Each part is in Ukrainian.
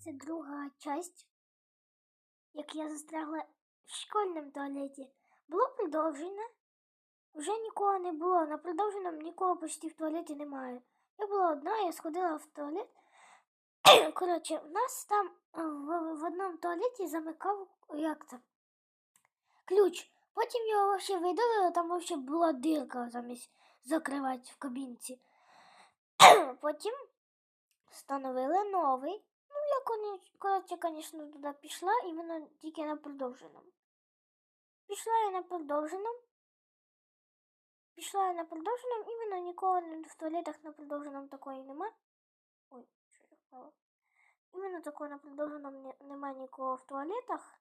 Це друга часть, як я застрягла в школьному туалеті. Було продовження. Вже нікого не було. На продовженому нікого почти в туалеті немає. Я була одна, я сходила в туалет. Коротше, в нас там е, в, в одному туалеті замикав як це? Ключ. Потім його вообще видалили, там вообще була дирка замість закривати в кабінці. Потім встановили новий. Я, коротше, звісно, туди пішла, іменно тільки на продовженому. Пішла я на продовженому. Пішла я на продовженому, іменно нікого в туалетах на продовженому такої нема. Ой, що я впала. Іменно такого на продовженому нема нікого в туалетах.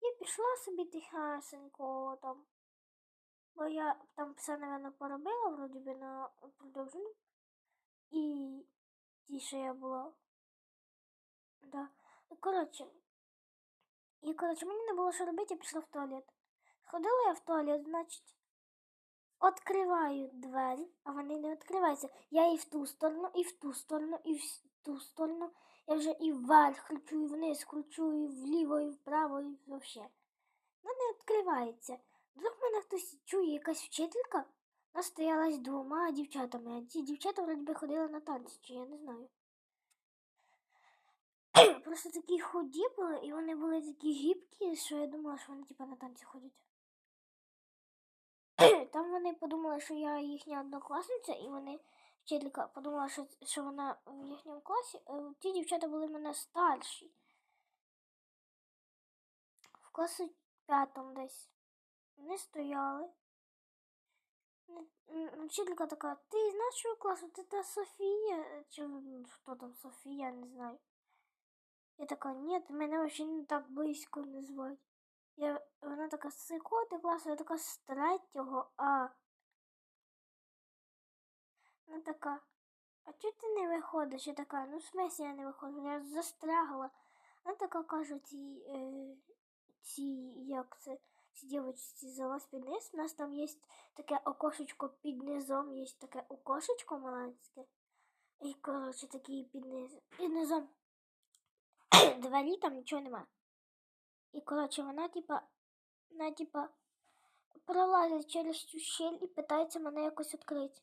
І пішла собі тихесенько там. Бо я там все, напевно, поробила, вроді би, на продовженому. І ті, що я була. Да. Коротше. І, коротше, мені не було що робити, я пішла в туалет. Ходила я в туалет, значить, відкриваю двері, а вони не відкриваються. Я і в ту сторону, і в ту сторону, і в ту сторону. Я вже і вверх кручу, і вниз кручу, і вліво, і вправо, і взагалі. Ну, не відкривається. Вдруг мене хтось чує, якась вчителька. Вона стояла з двома дівчатами, а ці дівчата вроді би ходили на танці, чи я не знаю. Просто такі худі були, і вони були такі гібкі, що я думала, що вони типа на танці ходять. Там вони подумали, що я їхня однокласниця, і вони вчителька подумала, що, що вона в їхньому класі. Е, Ті дівчата були мене старші. В класі п'ятому десь. Вони стояли. Вчителька така, ти з нашого класу, ти та Софія, Е, чи хто там Софія, не знаю. Я така, ні, мене взагалі не так близько не звать. Я, вона така, з якого ти класу? Я така, з третього, а. Вона така, а чого ти не виходиш? Я така, ну в смислі я не виходжу, я застрягла. Вона така каже, ці, е, ці, як це, ці дівчатці залазь під низ. У нас там є таке окошечко під низом, є таке окошечко маленьке. І, коротше, такий під низ, під низом двері там нічого нема. І, коротше, вона, типа, вона, типа, пролазить через цю щель і питається мене якось відкрити.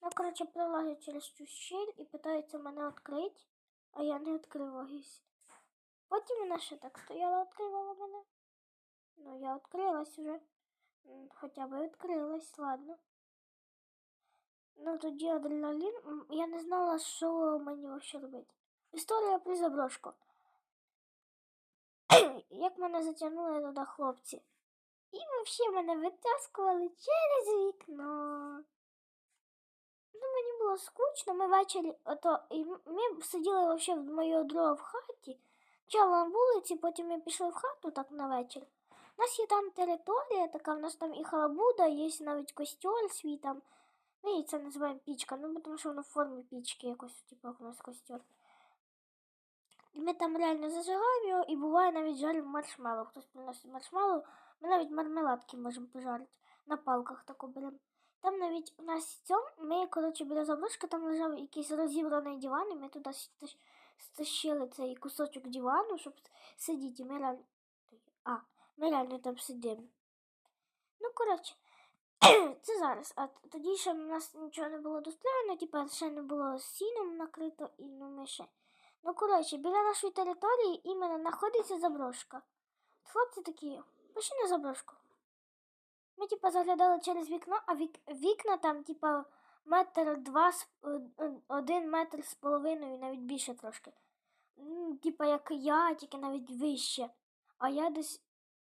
Вона, коротше, пролазить через цю щель і питається мене відкрити, а я не відкриваюсь. Потім вона ще так стояла, відкривала мене. Ну, я відкрилась вже. М, Хоча б відкрилась, ладно. Ну, тоді адреналін. Я не знала, що мені вообще робити. Історія про заброшку. Як мене затягнули туди хлопці. І взагалі мене витаскували через вікно. Ну, мені було скучно, ми ввечері, ото, і ми сиділи вообще в моєї друга в хаті, чала на вулиці, потім ми пішли в хату так на вечір. У нас є там територія така, в нас там і халабуда, є навіть костюм свій там. Ми це називаємо пічка, ну тому що воно в формі пічки якось, типу, як у нас костюм. І ми там реально зажигаємо його, і буває навіть жаримо маршмеллоу. Хтось приносить маршмеллоу, ми навіть мармеладки можемо пожарити. На палках тако беремо. Там навіть у нас цьому, ми, коротше, біля заброшки, там лежав якийсь розібраний диван, і ми туди стащ- стащили цей кусочок дивану, щоб сидіти. Ми реально... А, ми реально там сидимо. Ну, коротше, це зараз. А тоді ще в нас нічого не було достроєно, типа ще не було сіном накрито, і ну ми ще. Ну, коротше, біля нашої території іменно знаходиться заброшка. Хлопці такі, пішли на заброшку. Ми, типа, заглядали через вікно, а вік... вікна там, типа, метр два, е, один метр з половиною, навіть більше трошки. Типа, як я, тільки навіть вище. А я десь,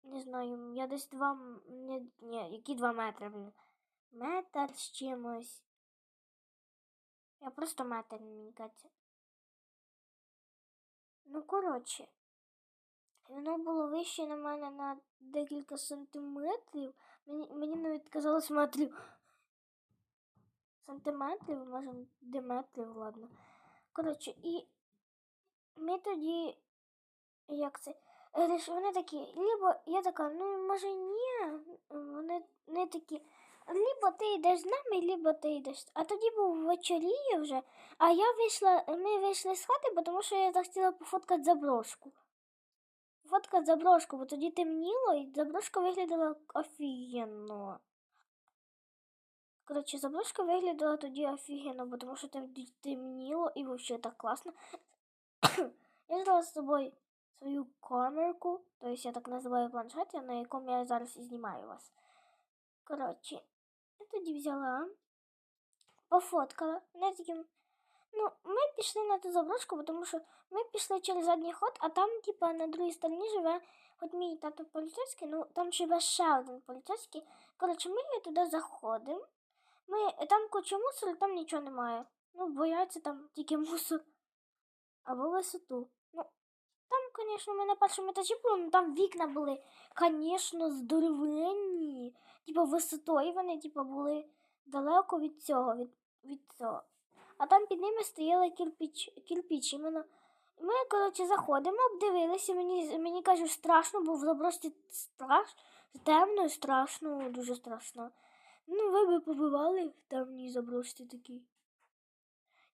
не знаю, я десь два, не, ні, які два метри, блін. Метр з чимось. Я просто метр, мені кажеться. Ну, коротше, воно було вище на мене на декілька сантиметрів. Мені, мені навіть казалось метрів. Сантиметрів, може, диметрів, ладно. Коротше, і ми тоді, як це, вони такі, либо я така, ну може ні, вони не такі, либо ти йдеш з нами, либо ти йдеш. А тоді був вечоріє вже, а я вийшла, ми вийшли з хати, бо тому що я захотіла пофоткати заброшку. Фоткати заброшку, бо тоді темніло, і заброшка виглядала офігенно. Коротше, заброшка виглядала тоді офігенно, бо тому що тоді темніло і взагалі так класно. я взяла з собою свою камерку, тобто я так називаю планшет, на якому я зараз і знімаю вас. Коротше, я тоді взяла, пофоткала. Не таким. Ну, ми пішли на ту заброшку, тому що ми пішли через задній ход, а там, типа, на другій стороні живе, хоч мій тато поліцейський, ну там живе ще один поліцейський. Коротше, ми туди заходимо. Ми там куча мусору, там нічого немає. Ну, бояться там тільки мусор або висоту. Звісно, ми на першому етажі були, ну там вікна були, звісно, здоровенні. Типа висотою вони, типа, були далеко від цього, від, від цього. А там під ними стояли кирпич, кирпич іменно. Ми, коротше, заходимо, обдивилися, мені, мені кажуть, страшно, бо в заброшці страш, темно страшно, дуже страшно. Ну, ви би побивали в темній заброшці такій.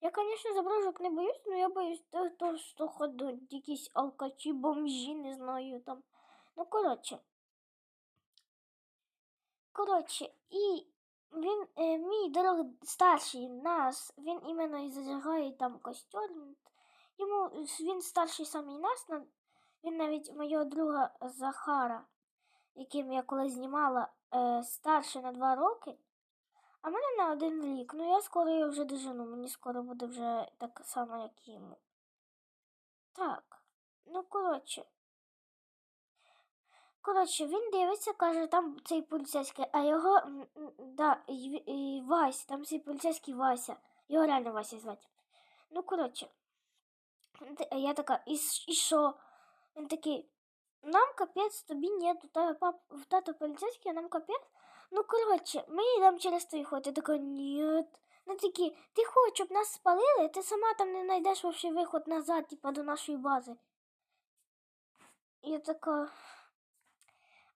Я, звісно, заброшок не боюсь, але я боюсь того, що ходять якісь алкачі, бомжі, не знаю там. Ну, коротше. Коротше, і він, е, мій дорог старший нас, він іменно і зажигає там костер. Йому він старший самий нас, він навіть мого друга Захара, яким я колись знімала, е, старший на два роки. А мене на один рік. Ну я скоро його вже дожену, мені скоро буде вже так само, як йому. Так, ну коротше. Коротше, він дивиться, каже, там цей поліцейський, а його да, і, і Вася, там цей поліцейський Вася. Його реально Вася звати. Ну, коротше, я така, і, і що? Він такий, нам капець, тобі нет, у пап, в тато поліцейський, а нам капець. Ну, коротше, ми йдемо через той ход. Я така, ні. Ну такі, ти хочеш, щоб нас спалили, ти сама там не знайдеш вообще виход назад, типа до нашої бази. Я така.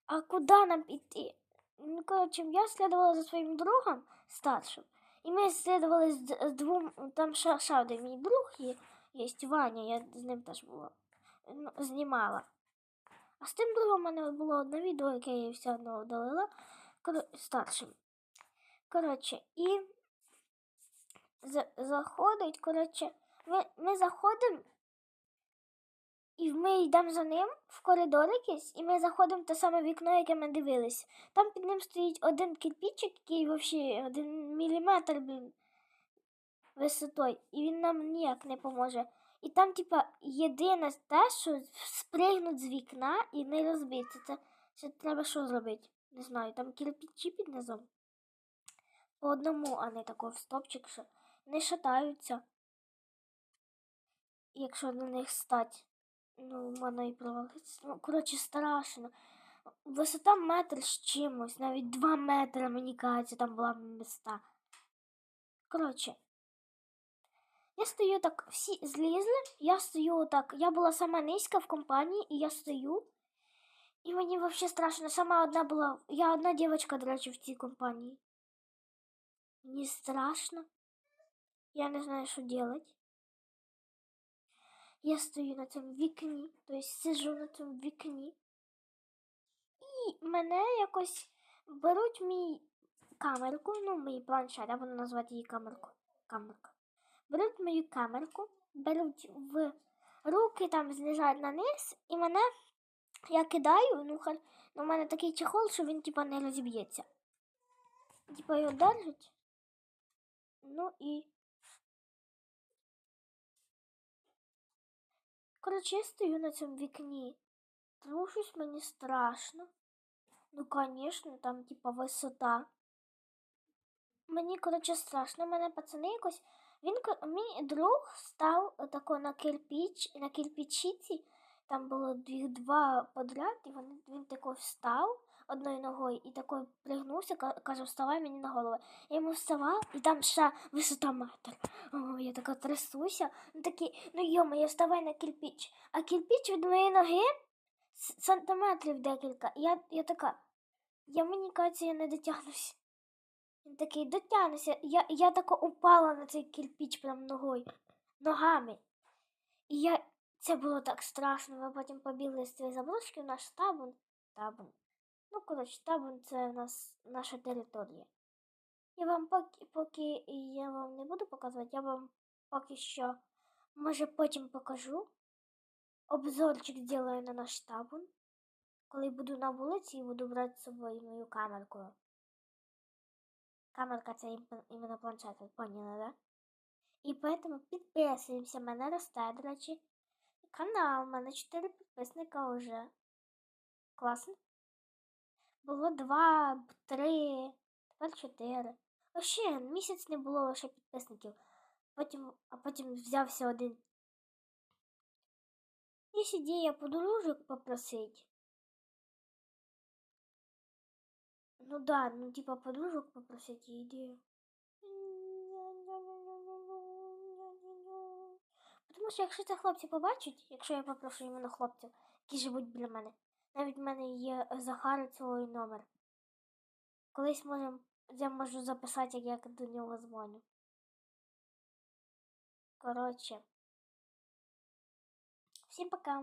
А куди нам піти? Ну, коротше, я слідувала за своїм другом старшим. І ми слідували з, з двом, там ще, ще мій друг є, є Ваня, я з ним теж була, знімала. А з тим другом у мене було одне відео, яке я все одно удалила старшим. Коротше, і заходить, коротше, ми, ми заходимо, і ми йдемо за ним в коридор якийсь, і ми заходимо в те саме вікно, яке ми дивились. Там під ним стоїть один кирпичик, який взагалі один міліметр, блін, висотою, і він нам ніяк не поможе. І там, типа, єдине те, що спригнуть з вікна і не розбити. Це, це треба що зробити? Не знаю, там кирпичі під низом. По одному, а не такой стопчик, що не шатаються. Якщо на них стать, ну, в мене і провалиться. Ну, коротше, страшно. Висота метр з чимось, навіть два метри, мені кажеться, там була міста. Коротше, я стою так, всі злізли, я стою так, я була сама низька в компанії, і я стою. І мені взагалі страшно. Сама одна була. Я одна дівчинка, до речі, в цій компанії. Мені страшно. Я не знаю, що робити. Я стою на цьому вікні, тобто сижу на цьому вікні. І мене якось беруть мій камерку, ну, мій планшет, я буду назвати її камерку. камерку. Беруть мою камерку, беруть в руки, там знижають на низ, і мене я кидаю, ну хай ну, у мене такий чехол, що він типа не розіб'ється. Типа його держить. Ну і. Коротше, я стою на цьому вікні. Тому щось мені страшно. Ну, звісно, там, типа, висота. Мені, коротше, страшно, мене пацани якось. Він мій друг став тако на кирпіч, на кирпичиці. Там було дві два подряд, і він, він тако встав одною ногою і такой пригнувся, каже, вставай мені на голову. Я йому вставав, і там ще висота метр. О, я така трясуся. Ну такий, ну йома, я вставай на кирпіч. А кирпіч від моєї ноги сантиметрів декілька. Я я така, я мені кажеться, я не дотягнусь. Він такий дотягнеться. Я, я тако упала на цей кирпіч прям ногою, ногами. І я. Це було так страшно. Ми потім побігли з цієї заброшки в наш табун. Табун. Ну, коротше, табун це в нас наша територія. Я вам поки, поки я вам не буду показувати, я вам поки що, може, потім покажу. Обзорчик зроблю на наш табун. Коли буду на вулиці і буду брати з собою мою камерку. Камерка це ім- іменно планшет, ви поняли, да? І поэтому підписуємося, мене росте, до речі. Канал, у мене 4 підписника вже. Класно. Було 2, 3, тепер 4. А ще місяць не було лише підписників. Потім, а потім взявся один. Є ідея подружок попросить. Ну да, ну типа подружок попросить є Тому що якщо це хлопці побачать, якщо я попрошу іменно хлопців, які живуть біля мене, навіть в мене є Захар свій номер. Колись можем, я можу записати, як я до нього дзвоню. Коротше. Всім пока.